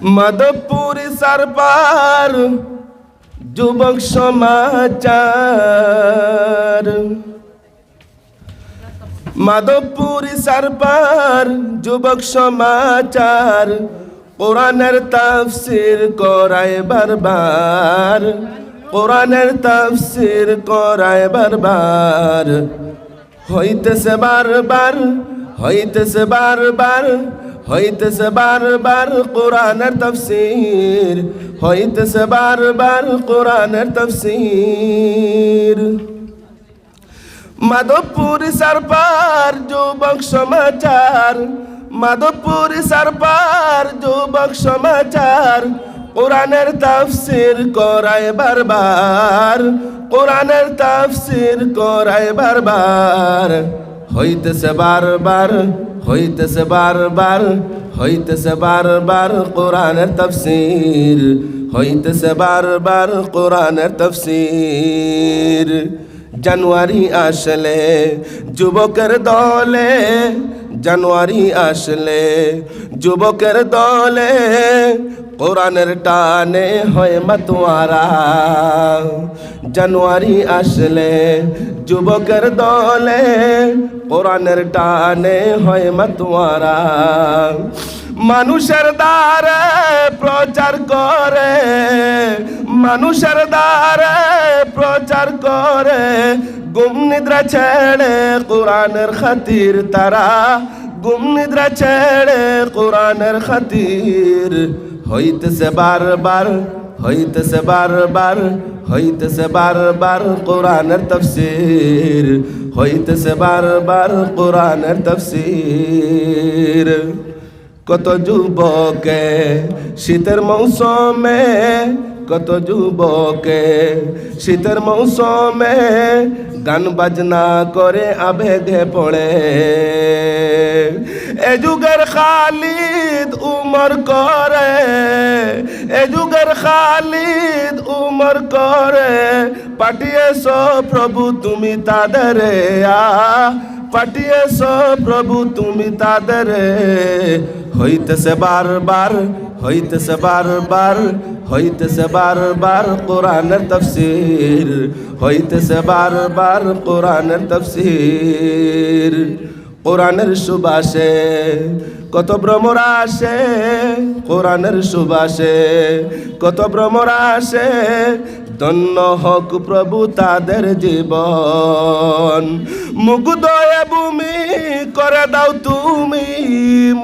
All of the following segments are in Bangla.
মাধবপুরি সারপার যুবক সমাচার। মাধবপুরি সারপার যুবক সমাচার, কোরআনের তাফসির করায় বারবার। কোরআনের তাফসির করায় বারবার। হইতেছে বারবার হইতেছে বারবার হইতেছে বারবার কোরআনের তফসির, হইতেছে বারবার কোরআনের তফসির। মাধবপুর সারপার যুবক সমাচার, মাধবপুর সারপার যুবক সমাচার, কোরআনের তাফসির করায় বারবার, কোরআনের তাফসির করায় বারবার, হইতেছে বারবার হইতেছে বারবার হইতেছে বারবার কোরআনের তফসির হইতেছে বারবার কোরআনের তফসির। জানুয়ারি আসলে যুবকের দলে জানুয়ারি আসলে যুবকের দলে কোরআনের টানে হয় মাতোয়ারা। জানুয়ারি আসলে যুবকের দলে কোরআনের টানে হয় মাতোয়ারা। মানুষের দ্বারে প্রচার করে মানুষের দ্বারে প্রচার করে। গুম নিদ্রা ছেড়ে কোরআনের খাতির তারা। গুম নিদ্রা ছেড়ে কোরআনের খাতির। হইতেছে বারবার হইতেছে বারবার হইতেছে বারবার কোরআনের তফসির। হইতেছে বারবার কোরআনের তফসির। কত যুবকে শীতের মৌসুমে কত যুবকে শীতের মৌসুমে গান বাজনা করে আবেগে পড়ে। এ যুগের খালিদ উমর করে, এ যুগের খালিদ উমর করে। পাঠিয়েছ প্রভু তুমি তাদের পাঠিয়েছ প্রভু তুমি তাদের হইতেছে বারবার হইতেছে বারবার হইতেছে বারবার কোরআনের তফসির, হইতেছে বারবার কোরআনের তফসির। কোরআনের সুবাসে কত ভ্রমরা আসে, কোরআনের সুবাসে কত ভ্রমরা আসে ধন্য হক প্রভু তাদের জীবন। মুগ্ধয়ে ভূমি করে দাও তুমি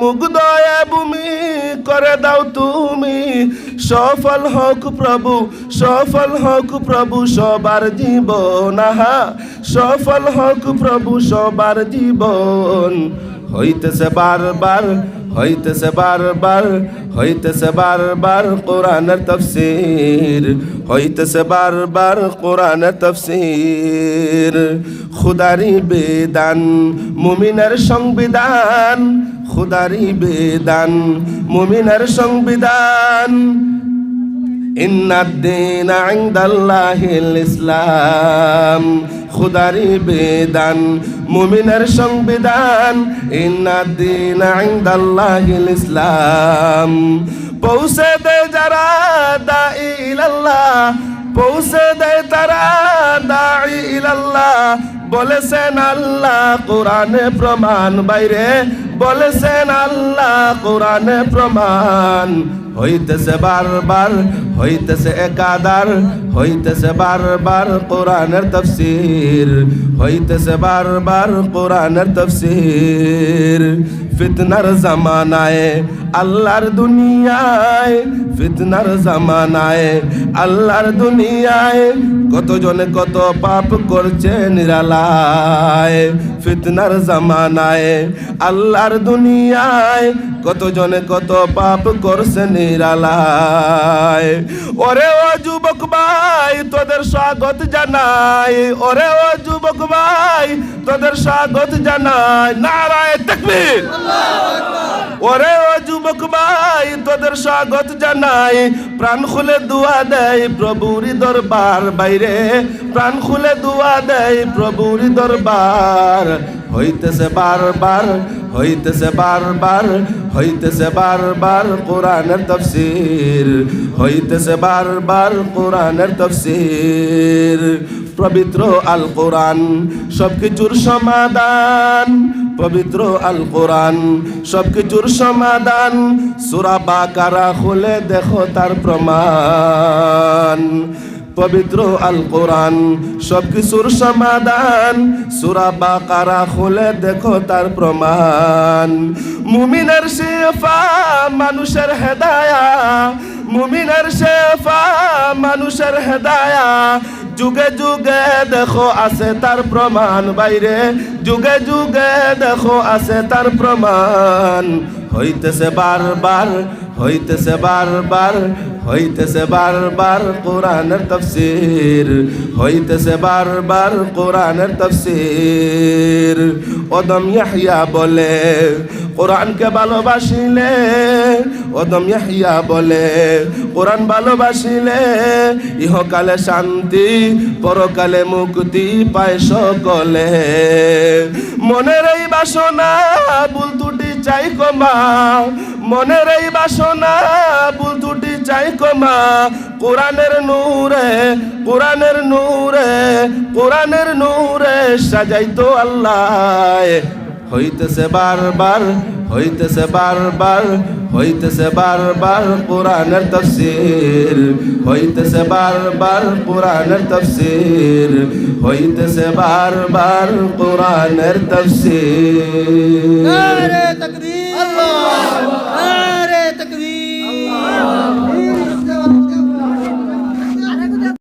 মুগ্ধয়ে ভূমি করে দাও তুমি। সফল হক প্রভু, সফল হক প্রভু সবার জীবন। আহা, সফল হক প্রভু সবার জীবন। হইতেছে বারবার হইতেছে বারবার হইতেছে বারবার কোরআনের তফসির, হইতেছে বারবার কোরআনের তফসির। খুদারি বেদান, মুমিনের সংবিধান, খুদারি বেদান, মুমিনের সংবিধান। ইসলাম খুদারি বেদান মুমিনের সংবিধান। ইন্নাদ্দিন আইন্দাল্লাহিল ইসলাম পৌঁছে দে যারা দা ইলাল্লাহ পৌঁছে দেয় তারা বলেছেন আল্লাহ কোরআনে প্রমাণ, বাইরে বলেছেন আল্লাহ কোরআনে প্রমাণ। হইতেছে বারবার, হইতেছে একাদার হইতেছে বারবার কোরআনের তফসির, হইতেছে বারবার কোরআনের তফসির। ফিতনার জামানায়, আল্লাহর দুনিয়ায় ফিতনার জামানায়, আল্লাহর দুনিয়ায় কতজনে কত পাপ করছে নিরালায়। ফিতনার জামানায়, আল্লাহর দুনিয়ায় কতজনে কত পাপ করছে নিরালায়। ওরে ও যুবক ভাই, তোদের স্বাগত জানাই। ওরে ও যুবক ভাই, তোদের স্বাগত জানাই। নারায় তাকবীর। ওরে ও যুবক ভাই, তোদের স্বাগত জানাই। প্রাণ খুলে দোয়া দেয় প্রভুর দরবার বাইরে। প্রাণ খুলে দোয়া দেয় প্রভুর দরবার। হইতেছে বারবার হইতেছে বারবার হইতেছে বারবার কোরআনের তফসির। হইতেছে বারবার কোরআনের তফসির। পবিত্র আল কোরআন সবকিছুর সমাধান। পবিত্র আল কোরআন সবকিছুর সমাধান। সুরা বাকারা খুলে দেখো তার প্রমাণ। পবিত্র আল কোরআন সবকিছুর সমাধান। সুরা বাকারা খুলে দেখো তার প্রমাণ। মুমিনের শেফা মানুষের হেদায়া মুমিনের শেফা, মানুষের হেদায়া। যুগে যুগে দেখো আছে তার প্রমাণ বাইরে। যুগে যুগে দেখো আছে তার প্রমাণ। হইতেছে বারবার হইতেছে বারবার হইতেছে বারবার কোরআনের তফসির, হইতেছে বারবার কোরআনের তফসির। ওদম ইয়াহিয়া বলে, কোরআনকে ভালোবাসিলে। ওদম ইয়াহিয়া বলে, কোরআন ভালোবাসিলে। ইহকালে শান্তি, পরকালে মুক্তি পায় সকলে। মনের এই বাসনা ভুল ত্রুটি চাই কমা। মনের এই বাসনা ভুল ত্রুটি চাই কমা কোরআনের নূরে কোরআনের নূরে কোরআনের নূরে সাজাইতো আল্লাহ। হইতেছে বারবার হইতেছে বারবার হইতেছে বারবার কোরআনের তফসির। হইতেছে বারবার কোরআনের তফসির। হইতেছে বারবার কোরআনের তফসির। নারে তকবীর।